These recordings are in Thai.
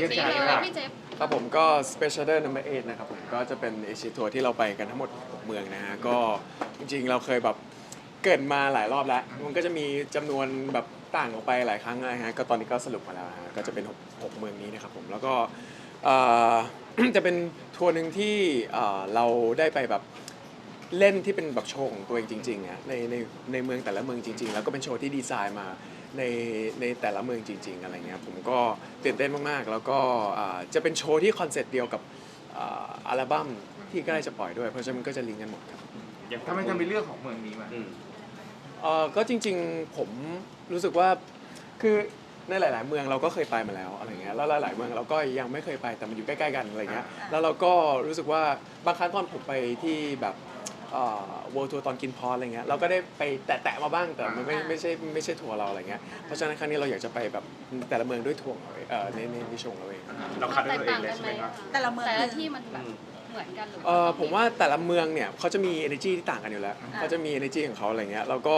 เจกต์นี้เลยพี่เจฟครับผมก็ Special Number 8นะครับผมก็จะเป็นเอเชียทัวร์ที่เราไปกันทั้งหมด6เมืองนะฮะก็จริงๆเราเคยแบบเกิดมาหลายรอบแล้ว มันก็จะมีจำนวนแบบต่างออกไปหลายครั้งนะฮะก็ตอนนี้ก็สรุปมาแล้วนะฮะก็จะเป็น6 6เมืองนี้นะครับผมแล้วก็เอ่อ จะเป็นทัวร์หนึ่งที่เอ่อเราได้ไปแบบเล่นที่เป็นแบบโชว์ของตัวเองจริงๆอะในในในเมืองแต่ละเมืองจริง ๆ แล้วก็เป็นโชว์ที่ดีไซน์มา ในในแต่ละเมืองจริง ๆ อะไรเงี้ยผมก็ตื่นเต้นมากๆ แล้วก็อ่าจะเป็นโชว์ที่คอนเซ็ปต์เดียวกับอ่าอัลบั้มที่ใกล้จะปล่อยด้วย เพราะฉะนั้นมันก็จะลิงก์กันหมดครับทำไมจะมีเรื่องของเมืองนี้มา อืม เอ่อก็จริงๆผมรู้สึกว่าคือในหลาย ๆ เมืองเราก็เคยไปมาแล้วอะไรเงี้ยแล้วหลาย ๆ เมืองเราก็ยังไม่เคยไปแต่มันอยู่ใกล้ ๆ กันอะไรเงี้ยแล้วเราก็รู้สึกว่าบางครั้งตอนผมไปที่แบบ เอ่อ world tour ตอนกินพออะไรเงี้ยเราก็ได้ไปแตะๆมาบ้างแต่มันไม่ไม่ใช่ไม่ใช่ทัวร์เราอะไรเงี้ยเพราะฉะนั้นครั้งนี้เราอยากจะไปแบบแต่ละเมืองด้วยทัวร์ของเราเองเอ่อในในในโชว์ของเราเองเราคัดด้วยแตกตัวเองต่างเลกัยนใช่ไหมคะไหมครับแต่ละเมือง แต่คืละอที่มันแบบเหมือนกันหรือเออผมว่าแต่ละเมืองเนี่ยเขาจะมี energy ที่ต่างกันอยู่แล้วเขาจะมี energy ของเขาอะไรเงี้ยแล้วก็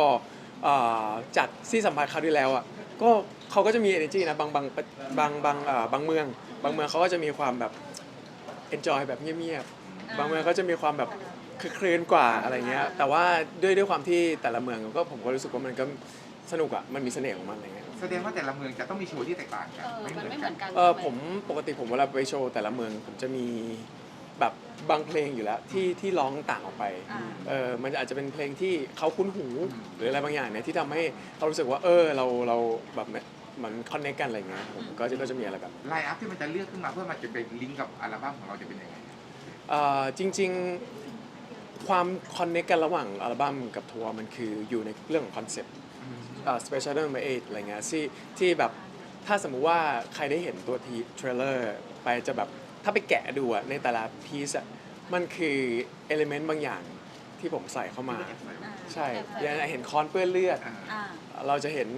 เอ่อจากที่สัมภาษณ์คราวที่แล้วอะก็เขาก็จะมี energy นะบางบางบางบางเอ่อบางเมือง บางเมืองเขาก็จะมีความแบบ enjoy แบบเงียบๆบางเมืองเขาจะมีความแบบ คือคลืนกว่าอะไรเงี้ย แต่ว่าด้วยด้วยความที่แต่ละเมืองก็ผมก็รู้สึกว่ามันก็สนุกอะ มันมีเสน่ห์ของมันอะไรเงี้ยแสดงว่าแต่ละเมืองจะต้องมีโชว์ที่แตกต่างกัเอนอไม่เหมันมือนไม่เหกัมืนอนกันเออใช่ไหผมปกติผมเวลาไปโชว์แต่ละเมืองผมจะมีแบบบางเพลงอยู่แล้วที่ที่ร้องต่างออกไปอ่าเออมันอาจจะเป็นเพลงที่เขาคุ้นหูหรืออะไรบางอย่างเนี่ยที่ทำให้เรารู้สึกว่าเออเราเราแบบเหมือนคอนเนคกันอะไรเงี้ยผมก็จะก็จะมีอะไรแบบไลน์อัพที่มันจะเลือกขึ้นมาเพื่อมันจะเป็นลิงก์กับอัลบั้มของเราจะเป็นยังไงเอ่อจริง ๆ ความคอนเนคกันระหว่างอัลบั้มกับทัวร์มันคืออยู่ในเรื่องของคอนเซ็ปต์เอ่อ special number eight อะไรเงี้ยที่ที่แบบถ้าสมมุติว่าใครได้เห็นตัวทีเทรลเลอร์ไปจะแบบถ้าไปแกะดูอะในแต่ละพีซอะมันคือเอลิเมนต์บางอย่างที่ผมใส่เข้ามา ใช่อย่างเห็นคอนเปื้อนเลือดอ่าอ่าเราจะเห็น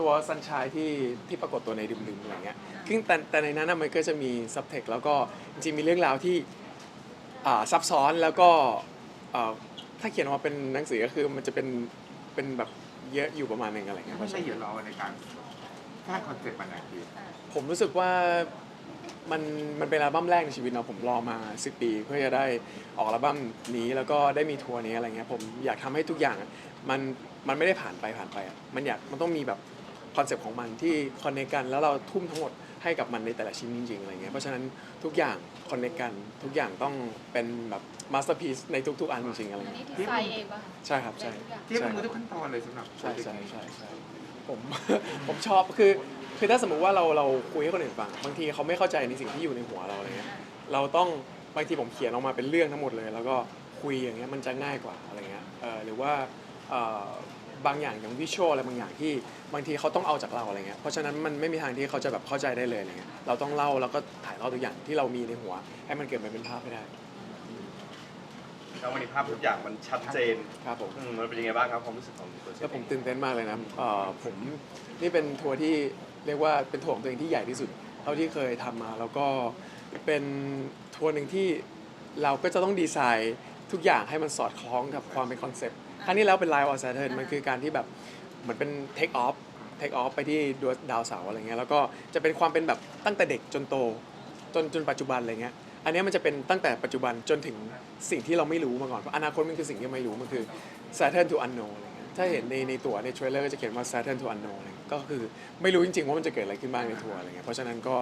ตัวซันชายที่ที่ปรากฏตัวในดึมๆอะไรเงี้ยซึ่งแต่แต่ในนั้นน่ะมันก็จะมีซับเทคแล้วก็จริงๆมีเรื่องราวที่อ่าซับซ้อนแล้วก็ อ่าถ้าเขียนออกมาเป็นหนังสือก็คือมันจะเป็นเป็นแบบเยอะอยู่ประมาณหนึงอะไรเงี้ยไม่ใช่เดี๋ยวรอในการสร้างคอนเซ็ปต์มันนะคือผมรู้สึกว่ามันมันเป็นอัลบั้มแรกในชีวิตเนาะผมรอมา10ปี เพื่อจะได้ออกอัลบั้มนี้แล้วก็ได้มีทัวร์นี้อะไรเงี้ยผมอยากทำให้ทุกอย่างอะมันมันไม่ได้ผ่านไปผ่านไปอะมันอยากมันต้องมีแบบ คอนเซปต์ของมันที่คอนเนคกันแล้วเราทุ่มทั้งหมดให้กับมันในแต่ละชิ้นจริงๆอะไรเงี้ยเพราะฉะนั้นทุกอย่างคอนเนคกันทุกอย่างต้องเป็นแบบมาสเตอร์พีซในทุกๆอันจริงๆอะไรอันนี้เงี้ยดีไซน์เองป่ะคะใช่ครับใช่เทียบมือทุกขั้นตอนเลยสำหรับใช่ใช่ใช่ใช่ผม ผมชอบคือคือถ้าสมมุติว่าเราเราคุยให้คนอื่นฟังบางทีเขาไม่เข้าใจในสิ่งที่อยู่ในหัวเราอะไรเงี้ยเราต้องบางทีผมเขียนออกมาเป็นเรื่องทั้งหมดเลย แล้วก็คุยอย่างเงี้ยมันจะง่ายกว่าอะไรเงี้ยเออหรือว่าเอ่อ บางอย่างอย่างวิชวลอะไรบางอย่างที่บางทีเขาต้องเอาจากเราอะไรเงี้ยเพราะฉะนั้นมันไม่มีทางที่เขาจะแบบเข้าใจได้เลยอะไรเงี้ยเราต้องเล่าแล้วก็ถ่ายเล่าตัวอย่างที่เรามีในหัว ให้มันเกิดมาเป็นภาพให้ได้แล้ววันนี้ภาพทุกอย่างมันชัดเจนครับผมอืมมันเป็นยังไงบ้างครับความรู้สึกของตัวเชแล้วฟผมตื่นเต้นมากเลยนะเอ่อผมนี่เป็นทัวร์ที่เรียกว่าเป็นทัวร์ของตัวเองที่ใหญ่ที่สุดเท่าที่เคยทำมา แล้วก็เป็นทัวร์หนึ่งที่เราก็จะต้องดีไซน์ ทุกอย่างให้มันสอดคล้องกับความเป็นคอนเซ็ปต์ครั้งนี้แล้วเป็นไลน์ออ s เซอร์นมันคือการที่แบบเหมือนเป็นเทคออฟเทคออฟไปที่ดวงดาวเสาร์อะไรเงี้ยแล้วก็จะเป็นความเป็นแบบตั้งแต่เด็กจนโต จนจนปัจจุบันอะไรเงี้ยอันนี้มันจะเป็นตั้งแต่ปัจจุบันจนถึงสิ่งที่เราไม่รู้มาก่อนเพราะอนาคตมันคือสิ่งที่ไม่รู้มันคือ Saturn to unknown อะไรเงี้ย ถ้าเห็นในในตั๋วในเทรลเลอร์ก็จะเขียนว่า Saturn to unknown อะไรเงี้ยก็คือไม่รู้จริงๆว่ามันจะเกิดอะไรขึ้นบ้างในทัวร์อะไรเงี้ยเพราะฉะนั้นก็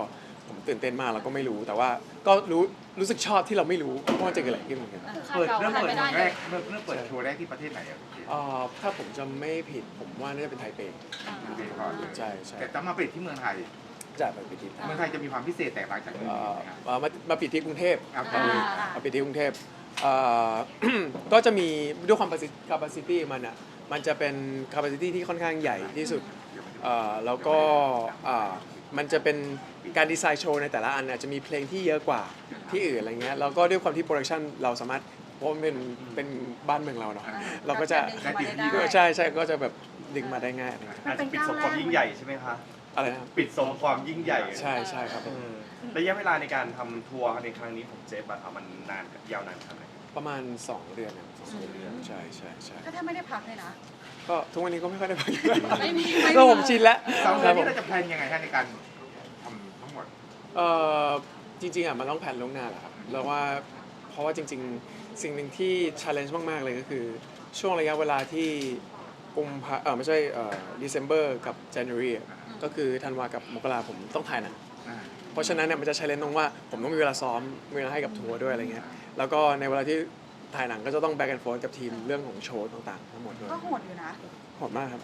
ผมตื่นเต้นมากแล้วก็ไม่รู้แต่ว่าก็รู้รู้สึกชอบที่เราไม่รู้ว่ามันจะเกิดอะไรขึ้นเหมือนกันคาดเปิดเดาเริ่มคาดเปิดไม่คได้รั้งเลแรยกเริ่มเริ่มเปิดโชว์แรกที่ประเทศไหนอะเอ่อถ้าผมจะไม่ผิดผมว่าน่าจะเป็นไทเปคือเบคอนเลยใช่ใช่แต่ต้องมาปิดที่เมืองไทยจะไปปิดที่เมืองไทยจะมีความพิเศษแตกต่างจากเมืองเอ่อื่อนนะครับเอ่อมามาปิดที่กรุงเทพครับอ่ามาปิดที่กรุงเทพเอ่อ ก็จะมีด้วยความ capacity มันอะ มันจะเป็น capacity ที่ค่อนข้างใหญ่ที่สุดเอ่อแล้วก็อ่ามันจะเป็นการดีไซน์โชว์ในแต่ละอันอาจจะมีเพลงที่เยอะกว่าที่อื่นอะไรเงี้ยแล้วก็ด้วยความที่โปรดักชันเราสามารถเพราะมันเป็นเป็นบ้านเมืองเราเนาะเราก็จะดึงมาได้ใช่ใช่ก็จะแบบดึงมาได้ง่ายอะไรเงี้ยอาจจะปิดสมความยิ่งใหญ่ใช่ไหมคะ อะไรนะครับปิดสมความยิ่งใหญ่ใช่ใช่ครับผม อืมระยะเวลาในการทำทัวร์ในครั้งนี้ของเจฟอะครับมันนานยาวนานขนาดไหน ประมาณ 2 เดือนนะสองเดือนใช่ใช่ใช่ก็ถ้าไม่ได้พักเลยนะ ก็ทุกวันนี้ก็ไม่ค่อยได้ไปไม่มี ก็ผมชินแล้วสองเดืคอรันบผนี้มเราจะแพลนยังไงฮะในการทำทั้งหมดผเอ่อจริงๆอะมันต้องแผนล่วงหน้าแหละครับแล้วว่าเพราะว่าจริง ๆ สิ่งหนึ่งที่ challenge มาก ๆ เลยก็คือ ช่วงระยะเวลาที่กุมภาเออไม่ใช่เอ่อ December กับ January อะก็คือธันวากับมกราผมต้องถ่ายหนังอ่าเพราะฉะนั้นเนี่ยมันจะ challenge ตรงว่าผมต้องมีเวลาซ้อมมีเวลาให้กับทัวร์ด้วยอะไรเงี้ย แล้วก็ในเวลาที่ถ่ายหนังก็จะต้อง back and forth กับทีมเรื่องของโชว์ต่างๆ ทั้งหมดด้วยก็โหดอยู่นะโหดมากครับ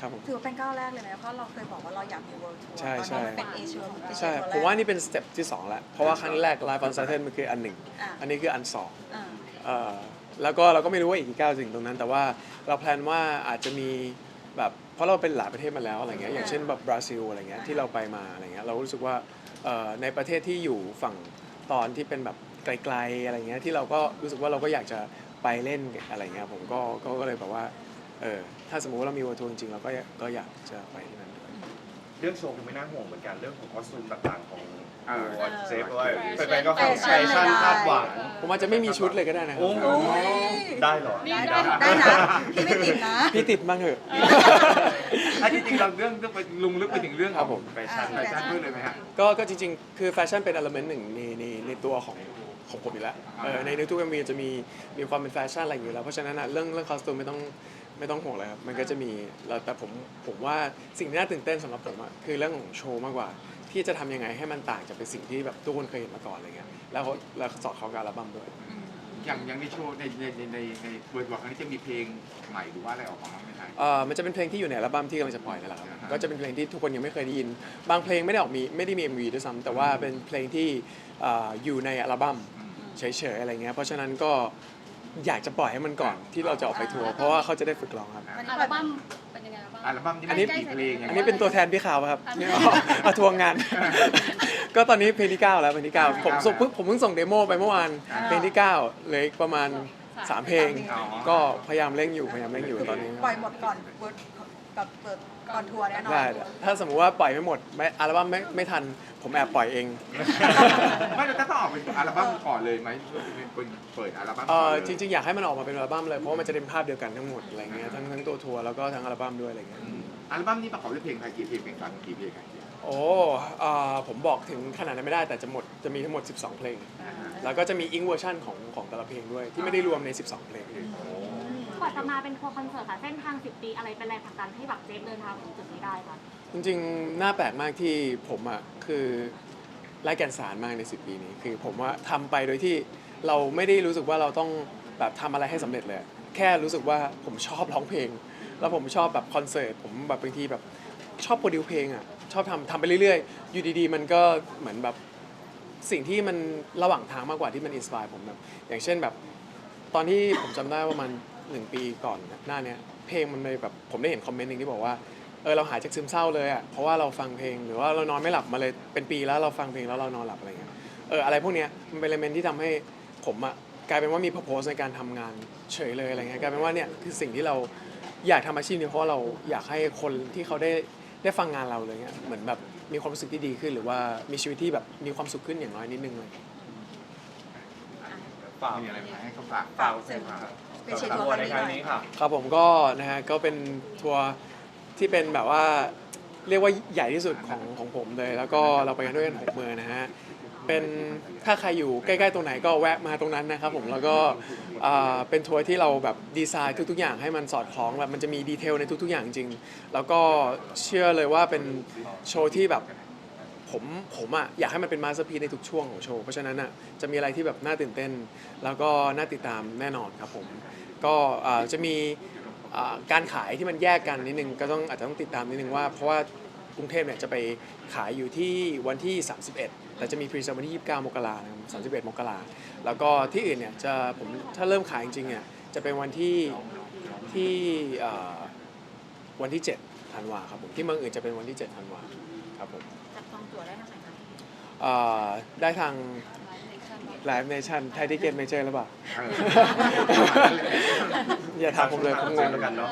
ครับผมถือว่าเป็นก้าวแรกเลยนะเพราะเราเคยบอกว่าเราอยากมี world tour ใช่ตอนใช่นี้เป็นเอเชียเป็นใช่ตัวแรกผมว่านี่เป็นสเต็ปที่2แล้วเพราะว่าครั้งแรก Live on Saturn มันคืออันหนึ่งอะอันนี้คืออันสองอ่าเอ่อแล้วก็เราก็ไม่รู้ว่าอีกกี่ก้าวถึงตรงนั้น แต่ว่าเราแพลนว่าอาจจะมีแบบเพราะเราเป็นหลายประเทศมาแล้วอะไรเงี้ยอย่างเช่นแบบบราซิลอะไรเงี้ยที่เราไปมาอะไรเงี้ยเรารู้สึกว่าเอ่อในประเทศที่อยู่ฝั่งตอนที่เป็นแบบ ไกลๆอะไรเงี้ยที่เราก็รู้สึกว่าเราก็อยากจะไปเล่นอะไรเงี้ยผมก็ก็ก็เลยแบบว่าเออถ้าสมมุติว่าเรามีวัวทัวร์จริงๆเราก็อยากก็อยากจะไปที่นั่นด้วยเรื่องโชว์คือไม่น่าห่วงเหมือนกันเรื่องของคอสตูมต่างๆของเออตัวเซฟด้วยแฟชั่นแฟนๆก็คาดแฟชั่นคาดหวังผมอาจจะไม่มีชุดเลยก็ได้นะครับโอ้โหได้เหรอนี่ได้ได้ได้นะพี่ไม่ติดนะพี่ติดบ้างเถอะอันที่จริงเราเรื่องเรื่องไปลุงลึกไปถึงเรื่องครับผมแฟชั่นแฟชั่นด้วยเลยไหมฮะก็ก็จริงๆ คือแฟชั่นเป็น element หนึ่งในในในตัวของ ของผมอยู่แล้วเออในในทุก MV จะมีมีความเป็นแฟชั่นอะไรอยู่แล้ว เพราะฉะนั้นอะเรื่องเรื่องคอสตูมไม่ต้องไม่ต้องห่วงเลยครับมันก็จะมีแล้วแต่ผมผมว่าสิ่งที่น่าตื่นเต้นสำหรับผมอะคือเรื่องของโชว์มากกว่า ที่จะทำยังไงให้มันต่างจากเป็นสิ่งที่แบบทุกคนเคยเห็นมาก่อนอะไรเงี้ยแล้วเขาแล้วสอดคล้องกับอัลบั้มด้วย อย่างอย่างในโชว์ในในในในในเวิร์ดวอร์ครั้งนี้จะมีเพลงใหม่หรือว่าอะไรออกมาบ้างไหมครับ เอ่อมันจะเป็นเพลงที่อยู่ในอัลบั้มที่กำลังจะปล่อยนั่นแหละครับ อ่าฮะ ก็จะเป็นเพลงที่ทุกคนยังไม่เคยได้ยิน บางเพลงไม่ได้ออกมีไม่ได้มี MV ด้วยซ้ำแต่ว่าเป็นเพลงที่เอ่ออยู่ในอัลบั้มอืม เฉยๆอะไรเงี้ยเพราะฉะนั้นก็อยากจะปล่อยให้มันก่อนที่เราจะออกไปทัวร์เพราะว่าเขาจะได้ฝึกร้องครับวันนี้อัลเปิดบั้มเป็นยังไงบ้างอัลบั้มนี้อัมันนนี้มีกี่เพลงยังอันไงนี้เป็นตัวแทนพี่ขาวครับอันเนี่นี้ยมาทวงงาน ก็ตอนนี้เพลงที่ 9 แล้วเพลงที่ 9 ผมส่งเพิ่งผมเพิ่งส่งเดโมไปเมื่อวานเพลงที่ 9เหลืออีกประมาณ 3 เพลงก็พยายามเร่งอยู่พยายามเร่งอยู่ตอนนี้ ปล่อยหมดก่อนเวิร์ดกับเปิด ก่อนทัวร์แน่นอนได้ถ้าสมมุติว่าปล่อยไม่หมดไม่อัลบั้มไม่ไม่ทัน ผมแอบปล่อยเอง ไม่เราจะต้องออกเป็นอัลบั้มก่อนเลยไหมเป็นเปิดอัลบั้มเอก่อนอเลยจริงๆ อยากให้มันออกมาเป็นอัลบั้มเลยเพราะว่ามันจะเป็นภาพเดียวกันทั้งหมดอะไรเงี้ยทั้งทั้งตัวทัวร์แล้วก็ทั้งอัลบั้มด้วยอะไรเงี้ย อืมอัลบั้มนี้ประกอบด้วยเพลงไทยกี่เพลงเพลงกลางกี่เพลงครับโอ้เอ่อผมบอกถึงขนาดนั้นไม่ได้แต่จะหมดจะมีทั้งหมด 12 เพลง แล้วก็จะมีอิงเวอร์ชันของของแต่ละเพลงด้วยที่ไม่ได้รวมใน 12 เพลง กว่าจะมาเป็นทัวร์คอนเสิร์ตค่ะเส้นทาง 10 ปีอะไรเป็นแรงผลักดันให้แบบเจฟเดินทางถึงจุดนี้ได้คะจริงๆ น่าแปลกมากที่ผมอะคือไร้แก่นสารมากใน 10 ปีนี้ คือผมว่าทำไปโดยที่เราไม่ได้รู้สึกว่าเราต้องแบบทำอะไรให้สำเร็จเลยแค่รู้สึกว่าผมชอบร้องเพลง แล้วผมชอบแบบคอนเสิร์ตผมแบบบางทีแบบชอบโปรดิวเพลงอะชอบทำทำไปเรื่อยๆ อยู่ดีๆ มันก็เหมือนแบบสิ่งที่มันระหว่างทางมากกว่าที่มันอินสปายผมแบบอย่างเช่นแบบ ตอนที่ผมจำได้ว่ามัน หนึ่งปีก่อนหน้าเนี้ยเพลงมันเลยแบบผมได้เห็นคอมเมนต์หนึ่งที่บอกว่าเออเราหายจากซึมเศร้าเลยอะเพราะว่าเราฟังเพลงหรือว่าเรานอนไม่หลับมาเลยเป็นปีแล้วเราฟังเพลงแล้วเรานอนหลับอะไรเงี้ยเอออะไรพวกเนี้ยมันเป็นเลเมนที่ทำให้ผมอะกลายเป็นว่ามี purpose ในการทำงานเฉยเลยอะไรเงี้ยกลายเป็นว่าเนี่ยคือสิ่งที่เราอยากทำอาชีพนี้เพราะว่าเราอยากให้คนที่เขาได้ได้ฟังงานเราเลยเงี้ยเหมือนแบบมีความรู้สึกที่ดีขึ้น หรือว่ามีชีวิตที่แบบมีความสุขขึ้นอย่างน้อยนิดนึงเลยฝากมีอะไรมาให้เขาฝากฝากเสร็จฝาก ไปเชียร์ทัวร์ครั้ในงนี้ครั้งหน่อยนี้ค่ะครับผมก็นะฮะก็เป็นทัวร์ที่เป็นแบบว่าเรียกว่าใหญ่ที่สุดของของผมเลย แล้วก็เราไปกันด้วยกันหกเมืองนะฮะเป็นถ้าใครอยู่ใกล้ๆตรงไหนก็แวะมาตรงนั้นนะครับผมแล้วก็อ่าเป็นทัวร์ที่เราแบบดีไซน์ทุกๆอย่างให้มันสอดคล้องแบบมันจะมีดีเทลในทุกๆอย่างจริงแล้วก็เชื่อเลยว่าเป็นโชว์ที่แบบ ผมผมอะอยากให้มันเป็นมาสเตอร์พีในทุกช่วงของโชว์ เพราะฉะนั้นอะจะมีอะไรที่แบบน่าตื่นเต้น แล้วก็น่าติดตามแน่นอนครับผม ก็อ่าจะมีอ่าการขายที่มันแยกกันนิดนึงก็ต้องอาจจะต้องติดตามนิดนึงว่าเพราะว่ากรุงเทพเนี่ยจะไปขายอยู่ที่วันที่ 31 แต่จะมีพรีเซลวันที่ 29 มกราคม31 มกราแล้วก็ที่อื่นเนี่ยจะผมถ้าเริ่มขายจริงๆเนี่ยจะเป็นวันที่ที่อ่าวันที่7ธันวาครับผมที่เมืองอื่นจะเป็นวันที่7ธันวาครับผม จับจองตั๋วได้ทางไหนคะอ่าได้ทางไลฟ์เนชั่น Live Nation ไทยทิเก็ตเมเจอร์หรือเปล่า เออ อย่าถามผมเลยผมงงแล้วกันเนาะ